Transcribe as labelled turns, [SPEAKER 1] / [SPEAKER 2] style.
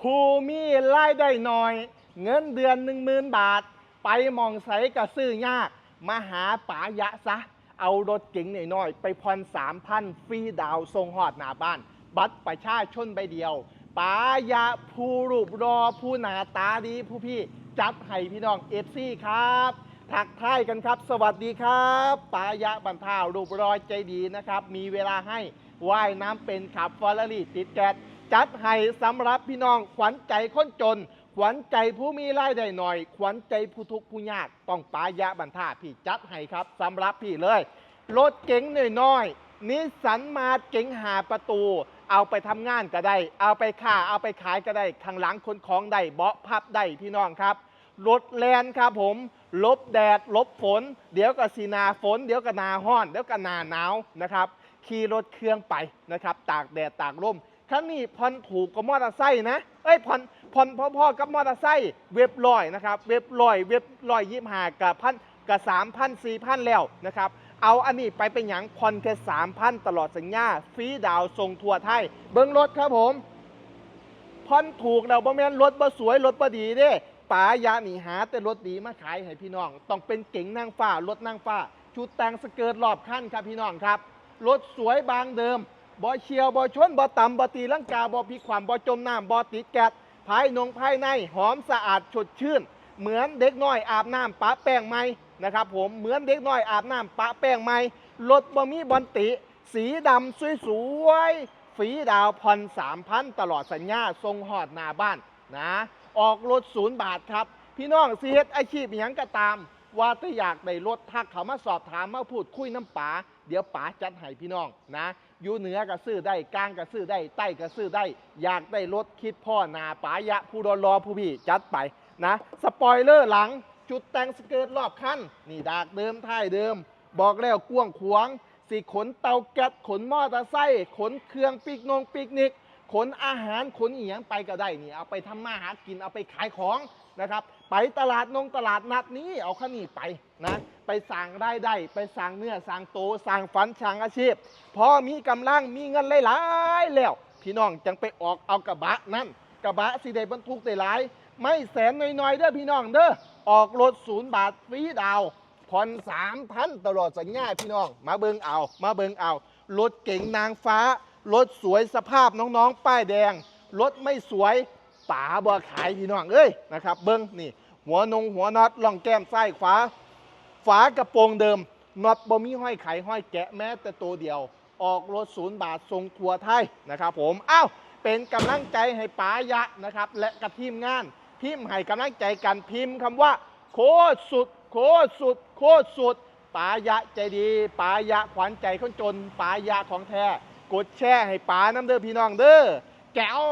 [SPEAKER 1] ผู้มีรายได้น้อย เงินเดือนหนึ่งหมื่นบาท ไปมองใสกระซื้อยาก มาหาป๋ายะซะ เอารถเก๋งหน่อยๆไปผ่อนสามพันฟรีดาวน์ส่งหอดหน้าบ้าน บัตรประชาชนใบเดียวป๋ายะผู้รูปรอผู้หนาตาดีผู้พี่จัดให้พี่น้องเอฟซีครับทักทายกันครับ สวัสดีครับปายะบันทารูปรอยใจดีนะครับ มีเวลาให้ว่ายน้ำเป็นขับฟอร์รารี่ติดแก๊ส จัดให้สำหรับพี่น้องขวัญใจคนจน ขวัญใจผู้มีรายได้หน่อย ขวัญใจผู้ทุกข์ผู้ยากต้องปายะบันทาพี่จัดให้ครับสำหรับพี่เลยรถเก๋งน้อยๆนิสสันมาเก๋งหาประตู เอาไปทำงานก็ได้ เอาไปค้าเอาไปขายก็ได้ข้างหลังคนของได้เบาะพับได้พี่น้องครับรถแลนครับผม ลบแดด ลบฝน เดี๋ยวก็สีนาฝน เดี๋ยวก็นาห้อน เดี๋ยวก็นาหนาวนะครับ ขี่รถเครื่องไปนะครับ ตากแดด ตากลม คันนี้ผ่อนถูกกว่ามอเตอร์ไซค์นะเอ้ยผ่อนผ่อนพ่อๆกับมอเตอร์ไซค์เว็บลอยนะครับ เว็บลอยเว็บลอยยี่ห้ากับพันกับสามพันสี่พันแล้วนะครับเอาอันนี้ไปเป็นอย่งผ่อนแค่สามพันตลอดสัญญาฟรีดาวน์ส่งทั่วไทย เบิ้งรถครับผมผ่อนถูกแล้วบ่แม่นรถบ่สวยรถบ่ดีเด้ป๋ายาหนีหาแต่รถดีมาขายให้พี่น้อง ต้องเป็นเก๋งนางฟ้ารถนางฟ้าชุดแต่งสเกิร์ตรอบคันครับพี่น้องครับรถสวยบางเดิม บ่เชียวบ่ชนบ่ต่ำบ่ตีลังกาบ่พลิกความบ่จมน้ำบ่ติแก๊สภายนงภายในหอมสะอาดสดชื่น เหมือนเด็กน้อยอาบน้ำปะแป้งไหมนะครับผมเหมือนเด็กน้อยอาบน้ำปะแป้งไหมรถบ่มีบอนติ สีดำสวยๆฝีดาวผ่อนสามพันตลอดสัญญาทรงหอดหน้าบ้านนะออกรถศูนย์บาทครับ พี่น้องซีเฮ็ดอาชีพอหยังก็ตาม ว่าถ้าอยากได้รถทักเขามาสอบถามมาพูดคุยน้ำป๋า เดี๋ยวป๋าจัดให้พี่น้องนะอยู่เหนือก็ซื้อได้กลางก็ซื้อได้ใต้ก็ซื้อได้ อยากได้รถคิดพ่อนาป๋ายะผู้รอรอผู้พี่จัดไปนะสปอยเลอร์หลังจุดแต่งสเกิร์ตรอบคันนี่ดากเดิมท้ายเดิม บอกแล้วกว้างขวางสิขนเตาแก๊สขนมอเตอร์ไซค์ขนเครื่องปิกนงปิกนิกขนอาหารขนอีหยังไปก็ได้นี่เอาไปทำมาหากินเอาไปขายของนะครับ ไปตลาดนงตลาดนัดนี้เอาข้านี่ไปนะไปสั่งได้ได้ไปสั่งเนื้อสั่งโตสั่งฝันสั่งอาชีพพอมีกำลังมีเงินหลายๆแล้ว พี่น้องจังไปออกเอากระบะนั่นกระบะสิได้บรรทุกได้หลาย ไม่แสนน้อยๆเด้อพี่น้องเด้อออกรถศูนย์บาทฟรีดาวผ่อนสามพันตลอดสัญญาพี่น้อง มาเบิงเอา มาเบิงเอา รถเก๋งนางฟ้า รถสวยสภาพน้องๆ ป้ายแดง รถไม่สวย ป๋าบ่ขายพี่น้องเอ้ยนะครับเบิ้งนี่ หัวนงหัวน็อตล่องแก้มซ้ายขวาฝากระโปรงเดิมน็อตบ่มีห้อยไขห้อยแกะแม้แต่ตัวเดียว ออกรถศูนย์บาททรงทัวไทยนะครับ ผมอ้าวเป็นกำลังใจให้ป๋ายะนะครับ และกับทีมงาน พิมพ์ให้กำลังใจกันพิมพ์คำว่า โคตรสุด โคตรสุด โคตรสุดป๋ายะใจดีป๋ายะขวัญใจคนจนป๋ายะของแท้กดแชร์ให้ป๋าน้ำเด้อพี่น้องเด้อแก้ว